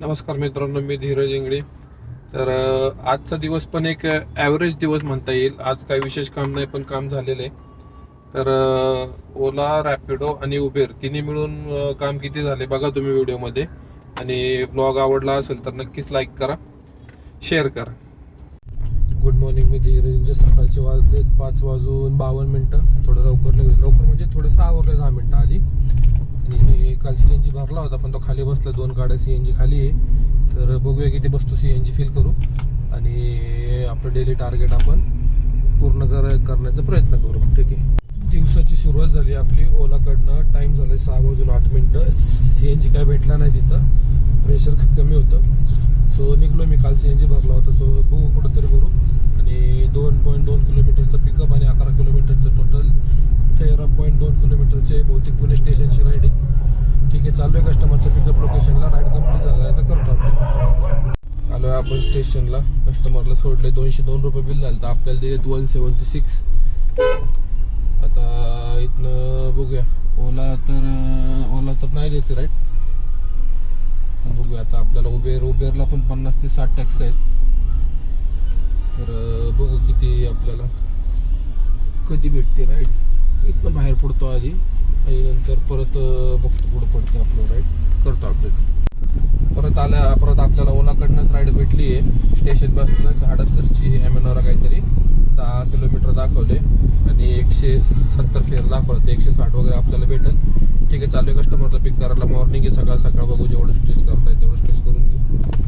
नमस्कार मित्रांनो मी धीरज इंगळे. तर आजचा दिवस पण एक ॲव्हरेज दिवस म्हणता येईल. आज काही विशेष काम नाही पण काम झालेलं आहे. तर ओला रॅपिडो आणि उबेर तिन्ही मिळून काम किती झाले बघा तुम्ही व्हिडिओमध्ये. आणि ब्लॉग आवडला असेल तर नक्कीच लाईक करा शेअर करा. गुड मॉर्निंग मी धीरज सकाळचे वाजले पाच वाजून बावन्न मिनटं. थोडं लवकर म्हणजे थोडंसं आवरलं दहा मिनटं आधी आणि काल सी एन जी भरला होता पण तो खाली बसला दोन गाड्या सी एन जी खाली आहे. तर बघूया किती बसतो सी एन जी फिल करू. आणि आपलं डेली टार्गेट आपण पूर्ण कर करण्याचा प्रयत्न करू. ठीक आहे. दिवसाची सुरुवात झाली आपली ओलाकडनं. टाईम झाले सहा वाजून आठ मिनटं. सी एन जी काय भेटला नाही तिथं. प्रेशर खूप कमी होतं. सो निघलो मी. काल सी एन जी भरला होता. तो बघू कुठंतरी करू. आणि दोन पॉईंट दोन किलोमीटरचं पिकअप आणि अकरा किलोमीटरचं टोटल तेरा पॉईंट दोन किलोमीटरचे बहुतेक पुणे स्टेशनशी ठीक आहे चालू आहे कस्टमरचं पिकअप लोकेशनला राईड कंप्लीट झाला आहे तर करतो आपण. आलो आहे आपण स्टेशनला कस्टमरला सोडले दोनशे दोन रुपये बिल झालं. तर आपल्याला दिलेत वन सेवन्टी सिक्स आता इथनं बघूया. ओला तर ओला तर नाही देते राईट बघूया आता आपल्याला उबेर उबेरला पण पन्नास ते साठ टॅक्स आहेत. तर बघू किती आपल्याला कधी भेटते राईट इथनं बाहेर पडतो आधी. आणि नंतर परत बघतो पुढं पडते आपलं राईड करतो अपडेट परत आल्या परत आपल्याला ओलाकडनंच राईड भेटली आहे स्टेशन पासूनच हडपसरची एमेनोरा काहीतरी दहा किलोमीटर दाखवले. आणि एकशे सत्तर फेर दाखवलं. एकशे साठ वगैरे आपल्याला भेटेल. ठीक आहे चालू आहे कस्टमरला पिक करायला. मॉर्निंग आहे सकाळ सकाळ बघू जेवढं स्ट्रेस करता येईल तेवढं स्ट्रेस करून घेऊ.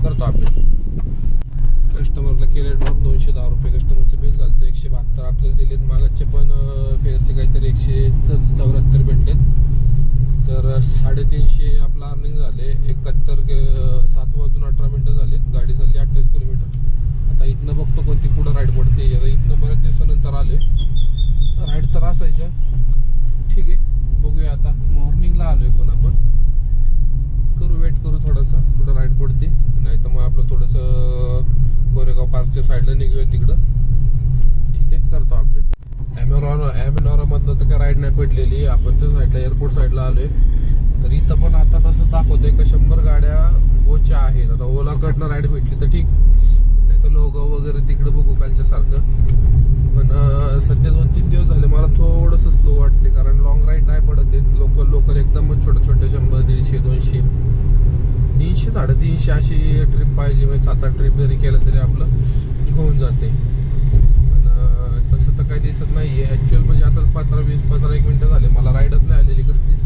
करतो अपडेट कस्टमरला केले ड्रॉप दोनशे दहा रुपये. कस्टमरचे बिल एकशे बहात्तर आपल्याला दिलेत मागचे पण फेअरचे काहीतरी एकशे चौऱ्याहत्तर भेटलेत. तर साडेतीनशे आपलं अर्निंग झाले एकाहत्तर के- सात वाजून अठरा मिनटं झालेत. गाडी चालली अठ्ठावीस किलोमीटर. आता इथनं बघतो कोणती पुढं राईड पडते. आता इथनं बऱ्याच दिवसानंतर आले राईड तर असायच्या. ठीक आहे बघूया आता. मॉर्निंगला आलोय पण आपण. करू वेट करू थोडंसं कुठं राईड पडते. नाही तर मग आपलं थोडंसं कोरेगाव पार्कच्या साईडला निघूया तिकडं. करतो अपडेट ॲमेरॉन ॲमेनॉरामधनं तर काय राईड नाही पडलेली. आपण त्या साईडला एअरपोर्ट साईडला आलोय. तर इथं पण आता तसं दाखवतंय का शंभर गाड्या गोच्या आहेत. आता ओलाकडनं राईड भेटली तर ठीक. नाही तर लोगो वगैरे तिकडे बघू कालच्या सारखं. पण सध्या दोन तीन दिवस झाले. मला थोडंसं स्लो वाटते कारण लॉंग राईड नाही पडत आहेत. लोकल लोकल एकदमच छोटे छोटे शंभर दीडशे दोनशे. तीनशे साडेतीनशे अशी ट्रिप पाहिजे. म्हणजे सात आठ ट्रिप जरी केलं तरी आपलं होऊन जाते पण अं, तसं तर काही दिसत नाही आहे ॲक्च्युअल म्हणजे आता पंधरा वीस पंधरा एक मिनटं झाले. मला राईडच नाही आलेली कसलीच.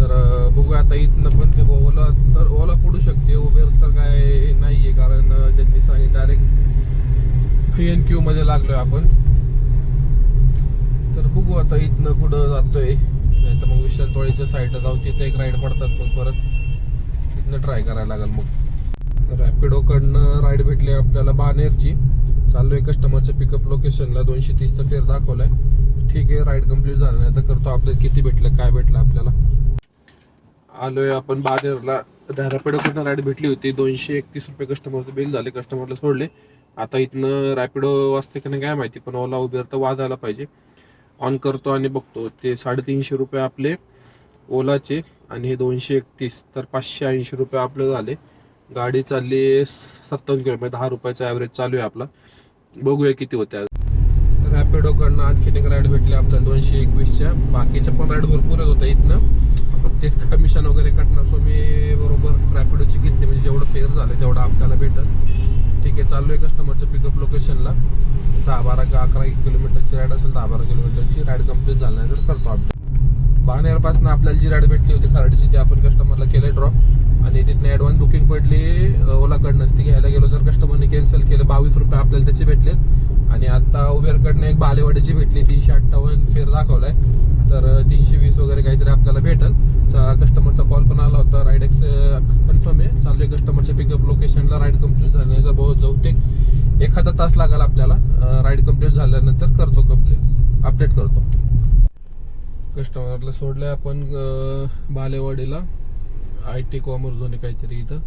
तर बघू बघूया आता इथनं पण ते ओला तर ओला पडू शकते. उबेर तर काय नाही आहे कारण त्यांनी सांगितलं डायरेक्ट एन क्यू मध्ये लागलोय आपण. तर बघू आता इथनं कुठं जातोय. नाही तर मग विश्रांतवाळीच्या साईडला जाऊन तिथे एक राईड पडतात मग परत. तिथनं ट्राय करायला लागेल मग. रॅपिडोकडनं राईड भेटली आपल्याला बानेरची. चाललोय कस्टमरचं पिकअप लोकेशनला दोनशे तीसचा फेर दाखवलाय. ठीक आहे राईड कंप्लीट झालं नाही तर करतो आपल्याला किती भेटलं काय भेटलं आपल्याला? आलोय आपण बाजारला. रॅपिडोकडनं राईड भेटली होती? दोनशे एकतीस रुपये कस्टमरचं बिल झाले. कस्टमरला सोडले. आता इथनं रॅपिडो वाजते की नाही काय माहिती पण ओला उबेर तर वाजायला पाहिजे. ऑन करतो आणि बघतो. ते साडेतीनशे रुपये आपले ओलाचे आणि हे दोनशे एकतीस. तर पाचशे ऐंशी रुपये आपले झाले. गाडी चालली सत्तावन्न किलोमीटर. दहा रुपयाचा ॲव्हरेज चालू आहे आपला. बघूया किती होत्या. रॅपिडोकडनं आणखीन एक राईड भेटली आपल्याला दोनशे एकवीसच्या. बाकीच्या पण राईड भरपूरच होत्या इथनं. तेच कमिशन वगैरे कटणार. सो मी बरोबर रॅपिडोची घेतली. म्हणजे जेवढं फेअर झालं तेवढं आपल्याला भेटल. ठीक आहे चालू आहे कस्टमरच्या पिकअप लोकेशनला दहा बारा का अकरा किलोमीटरची राईड असेल दहा बारा किलोमीटरची राईड कंप्लीट झाल्यानंतर करतो आपण बाणेरपासून आपल्याला जी राईड भेटली होती खराडीची ती आपण कस्टमरला केले ड्रॉप आणि तिथनं ॲडव्हान्स बुकिंग पडली ओलाकडनंच ती घ्यायला गेलो तर कस्टमरने कॅन्सल केलं. बावीस रुपये आपल्याला त्याचे भेटले आणि आता उबेरकडनं एक बालेवाडीची भेटली तीनशे अठ्ठावन्न फेर दाखवलाय. तर तीनशे वीस वगैरे काहीतरी आपल्याला भेटल. कस्टमरचा कॉल पण आला होता. राईड एक्स कन्फर्म आहे. चालू आहे कस्टमरच्या पिकअप लोकेशनला राईड कंप्लीट झाल्यानंतर बहुत बहुतेक एखादा तास लागेल आपल्याला. राईड कंप्लीट झाल्यानंतर करतो कंप्लीट अपडेट करतो. कस्टमरला सोडलंय आपण बालेवाडीला. आय टी कॉमर्स जोन आहे काहीतरी इथं.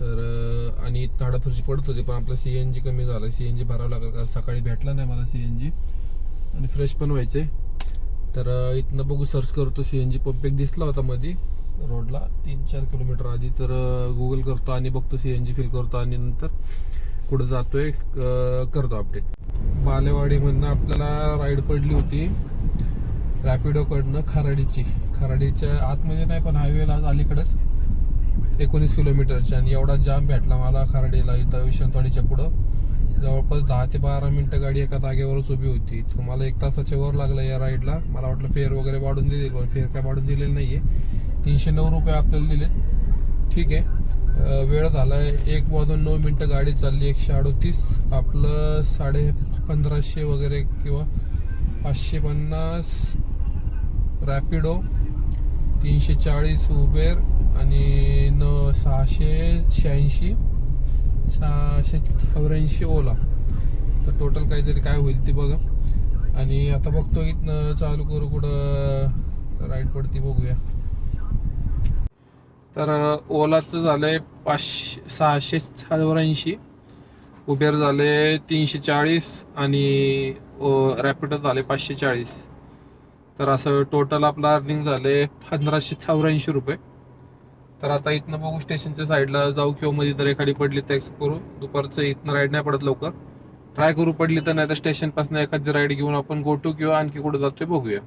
तर आणि इथं पडत होती पण आपला सी एन जी कमी झाला. सी एन जी भरावं लागेल कारण सकाळी भेटला नाही मला सी एन जी आणि फ्रेश पण व्हायचे. तर इथनं बघू सर्च करतो. सी एन जी पंप एक दिसला होता मध्ये रोडला तीन चार किलोमीटर आधी तर गुगल करतो आणि बघतो सी एन जी फिल करतो आणि नंतर कुठं जातोय क- करतो अपडेट बालेवाडीमधनं आपल्याला राईड पडली होती. रॅपिडोकडनं खराडीची. खराडीच्या आतमध्ये म्हणजे नाही पण हायवेला अलीकडंच एकोणीस किलोमीटरच्या आणि एवढा जाम भेटला मला खराडीला इथं विश्वंतवाडीच्या पुढं. जवळपास दहा ते बारा मिनिटं गाडी एका जागेवरच उभी होती. मला एक तासाच्या वर लागलं या राईडला मला वाटलं फेअर वगैरे वाढून दिले पण फेअर काय वाढून दिलेलं नाही आहे तीनशे नऊ रुपये आपल्याला दिले. ठीक आहे. वेळ वेळ आहे एक वाजून नऊ मिनिटं गाडी चालली एकशे अडोतीस. आपलं साडे पंधराशे वगैरे किंवा पाचशे पन्नास रॅपिडो तीनशे चाळीस उबेर आणि न सहाशे शहाऐंशी सहाशे चौऱ्याऐंशी ओला तर टोटल काहीतरी काय होईल ते बघा. आणि आता बघतो इथनं चालू करू कुठं राईड पडती बघूया. तर ओलाचं झालंय पाचशे सहाशे चौऱ्याऐंशी उबेर झाले तीनशे चाळीस आणि रॅपिडो झाले पाचशे चाळीस तर असं टोटल आपलं अर्निंग झाले पंधराशे चौऱ्याऐंशी रुपये. तर आता इथनं बघू स्टेशनच्या साईडला जाऊ किंवा मध्ये तर एखादी पडली तर एक्स करू. दुपारचं इथनं राईड नाही पडत लवकर. ट्राय करू पडली तर नाही तर स्टेशनपासून एखादी राईड घेऊन आपण गोटू किंवा आणखी कुठं जातोय बघूया.